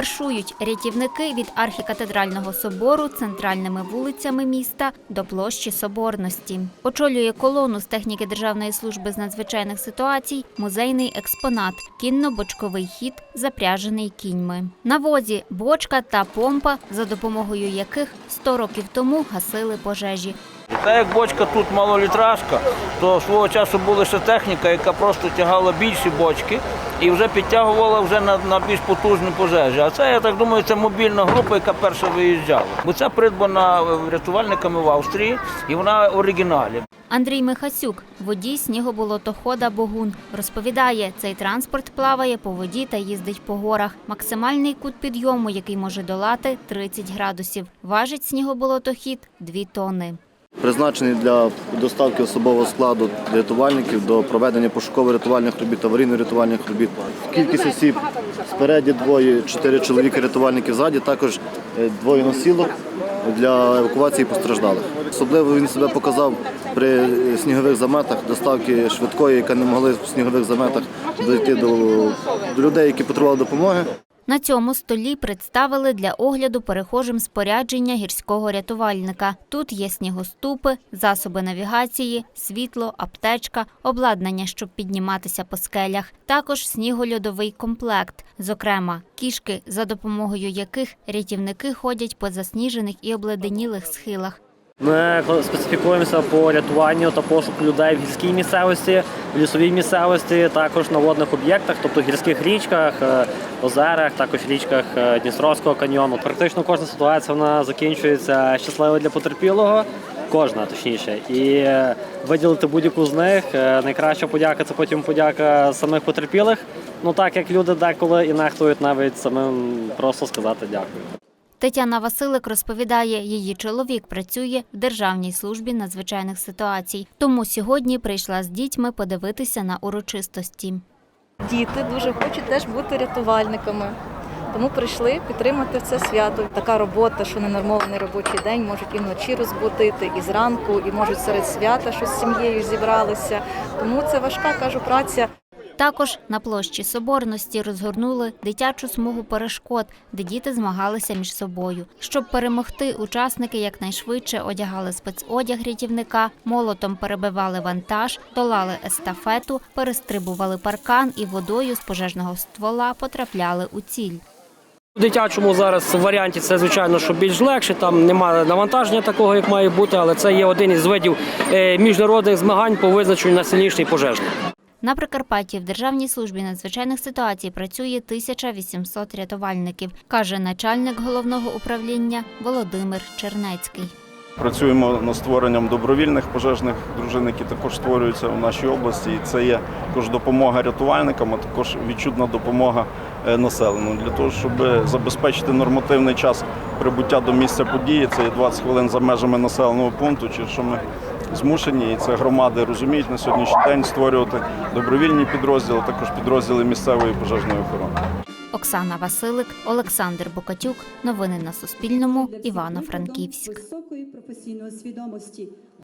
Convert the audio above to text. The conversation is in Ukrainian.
Маршують рятівники від архікатедрального собору центральними вулицями міста до площі Соборності. Очолює колону з техніки Державної служби з надзвичайних ситуацій музейний експонат кінно-бочковий хід, запряжений кіньми. На возі бочка та помпа, за допомогою яких 100 років тому гасили пожежі. Та як бочка тут малолітражка, то свого часу була ще техніка, яка просто тягала більші бочки і вже підтягувала вже на, на більш потужні пожежі. А це, я так думаю, це мобільна група, яка перша виїжджала. Бо це придбана е, рятувальниками в Австрії і вона в оригіналі. Андрій Михасюк, водій снігоболотохода Богун, розповідає, цей транспорт плаває по воді та їздить по горах. Максимальний кут підйому, який може долати 30 градусів. Важить снігоболотохід 2 тонни. Призначений для доставки особового складу рятувальників до проведення пошуково-рятувальних робіт, аварійно-рятувальних робіт. Кількість осіб спереді двоє, чотири чоловіки рятувальники ззаді, також е, двоє носілок для евакуації постраждалих. Особливо він себе показав при снігових заметах, доставки швидкої, яка не могли в снігових заметах дойти до, до людей, які потребували допомоги. На цьому столі представили для огляду перехожим спорядження гірського рятувальника. Тут є снігоступи, засоби навігації, світло, аптечка, обладнання, щоб підніматися по скелях. Також снігольодовий комплект, зокрема кішки, за допомогою яких рятівники ходять по засніжених і обледенілих схилах. Ми специфікуємося по рятуванню та пошуку людей в гірській місцевості, в лісовій місцевості, також на водних об'єктах, тобто гірських річках, е, озерах, також річках е, Дністровського каньйону. Практично кожна ситуація вона закінчується щасливо для потерпілого. Кожна точніше, і е, виділити будь-яку з них. Найкраща подяка це потім подяка самих потерпілих. Ну так як люди деколи і нехтують навіть самим просто сказати дякую. Тетяна Василик розповідає, її чоловік працює в Державній службі надзвичайних ситуацій. Тому сьогодні прийшла з дітьми подивитися на урочистості. Діти дуже хочуть теж бути рятувальниками. Тому прийшли підтримати це свято. Така робота, що ненормований робочий день, можуть і вночі розбудити, і зранку, і можуть серед свята, що з сім'єю зібралися. Тому це важка кажу праця. Також на площі Соборності розгорнули дитячу смугу перешкод, де діти змагалися між собою. Щоб перемогти, учасники якнайшвидше одягали спецодяг рятівника, молотом перебивали вантаж, долали естафету, перестрибували паркан і водою з пожежного ствола потрапляли у ціль. У дитячому зараз варіанті це звичайно, що більш легше. Там немає навантаження такого, як має бути, але це є один із видів е, міжнародних змагань по визначенню найсильніший пожежний. На Прикарпатті в Державній службі надзвичайних ситуацій працює 1800 рятувальників, каже начальник головного управління Володимир Чернецький. Працюємо над створенням добровільних пожежних дружин, які також створюються в нашій області. І це є також допомога рятувальникам, а також відчутна допомога е, населенню. Для того, щоб забезпечити нормативний час прибуття до місця події, це є 20 хвилин за межами населеного пункту, через що ми змушені, і це громади розуміють на сьогоднішній день створювати добровільні підрозділи, також підрозділи місцевої пожежної охорони. Оксана Василик, Олександр Бокатюк. Новини на Суспільному. Івано-Франківськ. високої професійної свідомості